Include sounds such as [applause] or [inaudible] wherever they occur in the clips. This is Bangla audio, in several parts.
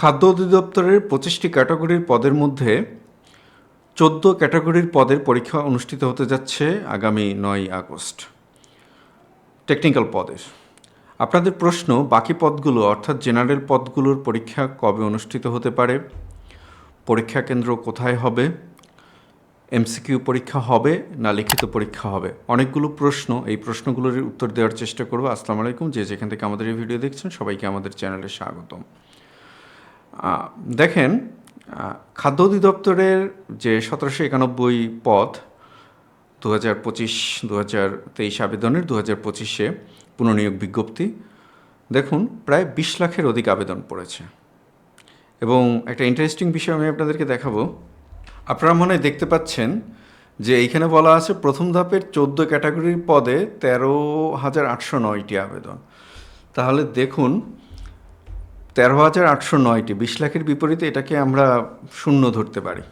খাদ্য অধিদপ্তরের পঁচিশটি ক্যাটাগরির পদের মধ্যে চোদ্দ ক্যাটাগরির পদের পরীক্ষা অনুষ্ঠিত হতে যাচ্ছে আগামী নয় আগস্ট। টেকনিক্যাল পদের। আপনাদের প্রশ্ন, বাকি পদগুলো, অর্থাৎ জেনারেল পদগুলোর পরীক্ষা কবে অনুষ্ঠিত হতে পারে? পরীক্ষা কেন্দ্র কোথায় হবে? এমসিকিউ পরীক্ষা হবে না লিখিত পরীক্ষা হবে? অনেকগুলো প্রশ্ন, এই প্রশ্নগুলোর উত্তর দেওয়ার চেষ্টা করব। আসসালামু আলাইকুম, যে যেখান থেকে আমাদের এই ভিডিও দেখছেন সবাইকে আমাদের চ্যানেলে স্বাগতম। দেখেন খাদ্য অধিদপ্তরের যে সতেরোশো একানব্বই পদ দু হাজার পঁচিশ দু হাজার তেইশ আবেদনের দু হাজার পঁচিশে পুনর্নিয়োগ বিজ্ঞপ্তি, দেখুন, প্রায় বিশ লাখের অধিক আবেদন পড়েছে। এবং একটা ইন্টারেস্টিং বিষয় আমি আপনাদেরকে দেখাবো। আপনারা মনে দেখতে পাচ্ছেন যে এইখানে বলা আছে, প্রথম ধাপের চোদ্দ ক্যাটাগরির পদে তেরো হাজার আটশো নয়টি আবেদন। তাহলে দেখুন তেরো হাজার আটশো নয়টি, বিশ লাখের বিপরীতে এটাকে আমরা শূন্য ধরতে পারি।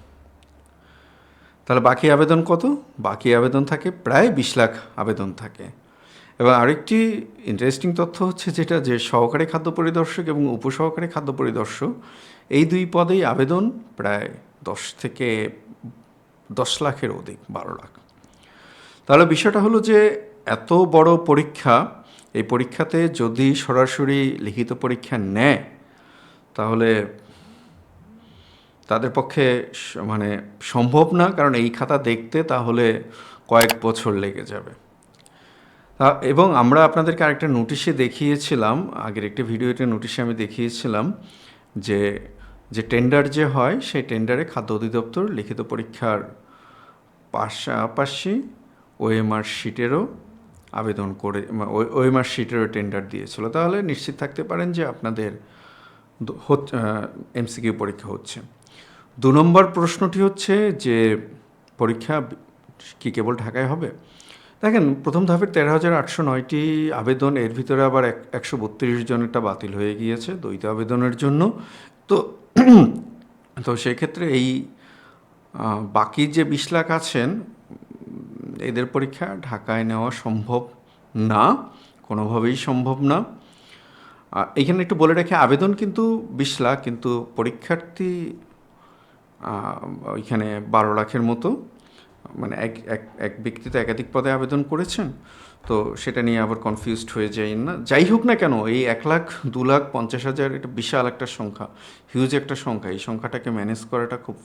তাহলে বাকি আবেদন কত? বাকি আবেদন থাকে, প্রায় বিশ লাখ আবেদন থাকে। এবং আরেকটি ইন্টারেস্টিং তথ্য হচ্ছে যেটা যে সহকারী খাদ্য পরিদর্শক এবং উপসহকারী খাদ্য পরিদর্শক, এই দুই পদেই আবেদন প্রায় দশ থেকে দশ লাখের অধিক, বারো লাখ। তাহলে বিষয়টা হলো যে এত বড় পরীক্ষা এই পরীক্ষাতে যদি সরাসরি লিখিত পরীক্ষা নেয়, তাহলে তাদের পক্ষে মানে সম্ভব না, কারণ এই খাতা দেখতে তাহলে কয়েক বছর লেগে যাবে। এবং আমরা আপনাদেরকে আরেকটা নোটিশে দেখিয়েছিলাম, আগের একটি ভিডিওতে নোটিশে আমি দেখিয়েছিলাম যে যে টেন্ডার যে হয়, সেই টেন্ডারে খাদ্য অধিদপ্তর লিখিত পরীক্ষার পাশাপাশি ওএমআর শিটেরও আবেদন করে ওএমআর শিটেরও টেন্ডার দিয়েছিল। তাহলে নিশ্চিত থাকতে পারেন যে আপনাদের এমসিকিউ পরীক্ষা হচ্ছে। দু নম্বর প্রশ্নটি হচ্ছে যে পরীক্ষা কি কেবল ঢাকায় হবে? দেখেন, প্রথম ধাপের তেরো হাজার আটশো নয়টি আবেদন, এর ভিতরে আবার এক, একশো বত্রিশ জনেরটা বাতিল হয়ে গিয়েছে দ্বৈত আবেদনের জন্য। তো [clears throat] তো সেক্ষেত্রে এই বাকি যে বিশ লাখ আছেন এদের পরীক্ষা ঢাকায় নেওয়া সম্ভব না, কোনোভাবেই সম্ভব না। এখানে একটু বলে রাখি, আবেদন কিন্তু বিশ লাখ, কিন্তু পরীক্ষার্থী ওইখানে বারো লাখের মতো মানে এক এক এক ব্যক্তি তো একাধিক পদে আবেদন করেছেন, তো সেটা নিয়ে আবার কনফিউজড হয়ে যাই না। যাই হোক না কেন, এই এক লাখ, দু লাখ, পঞ্চাশ হাজার, এটা বিশাল একটা সংখ্যা হিউজ একটা সংখ্যা, এই সংখ্যাটাকে ম্যানেজ করাটা খুব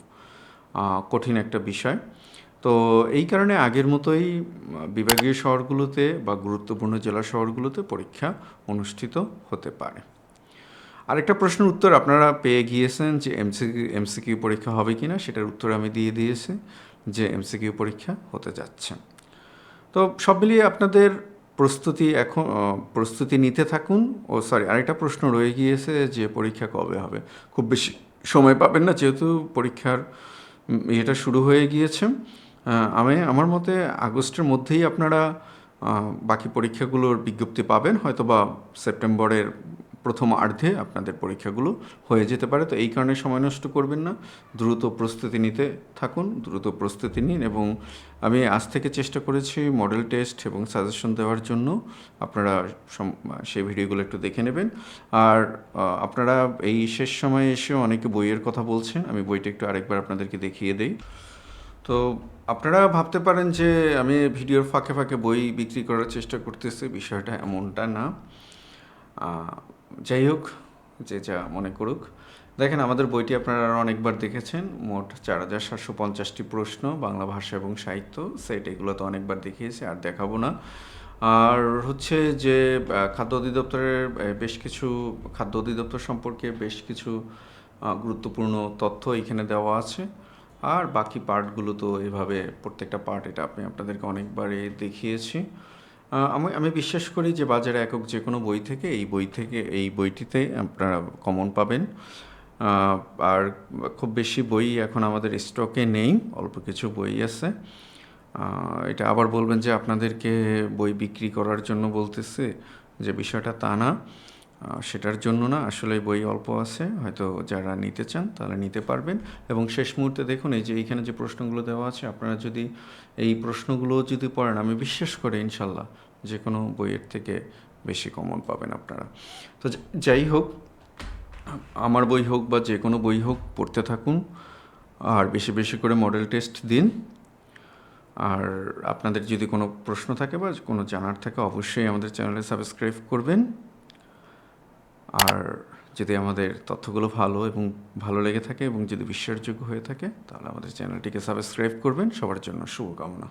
কঠিন একটা বিষয়। তো এই কারণে আগের মতোই বিভাগীয় শহরগুলোতে বা গুরুত্বপূর্ণ জেলা শহরগুলোতে পরীক্ষা অনুষ্ঠিত হতে পারে। আরেকটা প্রশ্নের উত্তর আপনারা পেয়ে গিয়েছেন যে এমসিকিউ এমসিকিউ পরীক্ষা হবে কি না সেটার উত্তর আমি দিয়ে দিয়েছি যে এমসিকিউ পরীক্ষা হতে যাচ্ছে। তো সব মিলিয়ে আপনাদের প্রস্তুতি এখন প্রস্তুতি নিতে থাকুন। ও সরি, আরেকটা প্রশ্ন রয়ে গিয়েছে যে পরীক্ষা কবে হবে। খুব বেশি সময় পাবেন না, যেহেতু পরীক্ষার ইয়েটা শুরু হয়ে গিয়েছে। আমি আমার মতে আগস্টের মধ্যেই আপনারা বাকি পরীক্ষাগুলোর বিজ্ঞপ্তি পাবেন। হয়তো বা সেপ্টেম্বরের প্রথম অর্ধে আপনাদের পরীক্ষাগুলো হয়ে যেতে পারে। তো এই কারণে সময় নষ্ট করবেন না। দ্রুত প্রস্তুতি নিতে থাকুন, দ্রুত প্রস্তুতি নিন এবং আমি আজ থেকে চেষ্টা করেছি মডেল টেস্ট এবং সাজেশন দেওয়ার জন্য। আপনারা সেই ভিডিওগুলো একটু দেখে নেবেন। আর আপনারা এই শেষ সময়ে এসেও অনেকে বইয়ের কথা বলছেন। আমি বইটা একটু আরেকবার আপনাদেরকে দেখিয়ে দেই। তো আপনারা ভাবতে পারেন যে আমি ভিডিওর ফাঁকে ফাঁকে বই বিক্রি করার চেষ্টা করতেছি, বিষয়টা এমনটা না। যাই হোক, যে যা মনে করুক। দেখেন, আমাদের বইটি আপনারা অনেকবার দেখেছেন। মোট চার হাজার সাতশো পঞ্চাশটি প্রশ্ন, বাংলা ভাষা এবং সাহিত্য। সেট এগুলো তো অনেকবার দেখিয়েছি, আর দেখাবো না। আর হচ্ছে যে খাদ্য অধিদপ্তরের বেশ কিছু খাদ্য অধিদপ্তর সম্পর্কে বেশ কিছু গুরুত্বপূর্ণ তথ্য এখানে দেওয়া আছে। আর বাকি পার্টগুলো তো এভাবে, প্রত্যেকটা পার্ট এটা আপনি আপনাদেরকে অনেকবারই দেখিয়েছি। আমি আমি বিশ্বাস করি যে বাজারে একক যে কোনো বই থেকে, এই বই থেকে, এই বইটিতে আপনারা কমন পাবেন। আর খুব বেশি বই এখন আমাদের স্টকে নেই, অল্প কিছু বই আছে। এটা আবার বলবেন যে আপনাদেরকে বই বিক্রি করার জন্য বলতেছে যে বিষয়টা তা না। সেটার জন্য না আসলে বই অল্প আছে, হয়তো যারা নিতে চান তাহলে নিতে পারবেন। এবং শেষ মুহূর্তে দেখুন, এই যে এইখানে যে প্রশ্নগুলো দেওয়া আছে, আপনারা যদি এই প্রশ্নগুলো যদি পড়েন, আমি বিশ্বাস করি ইনশাল্লাহ যে কোনো বইয়ের থেকে বেশি কমন পাবেন আপনারা। তো যাই হোক, আমার বই হোক বা যে কোনো বই হোক, পড়তে থাকুন। আর বেশি বেশি করে মডেল টেস্ট দিন। আর আপনাদের যদি কোনো প্রশ্ন থাকে বা কোনো জানার থাকে, অবশ্যই আমাদের চ্যানেলে সাবস্ক্রাইব করবেন। আর যদি আমাদের তথ্যগুলো ভালো এবং ভালো লেগে থাকে এবং যদি বিশ্বাসযোগ্য হয়ে থাকে, তাহলে আমাদের চ্যানেলটিকে সাবস্ক্রাইব করবেন। সবার জন্য শুভকামনা।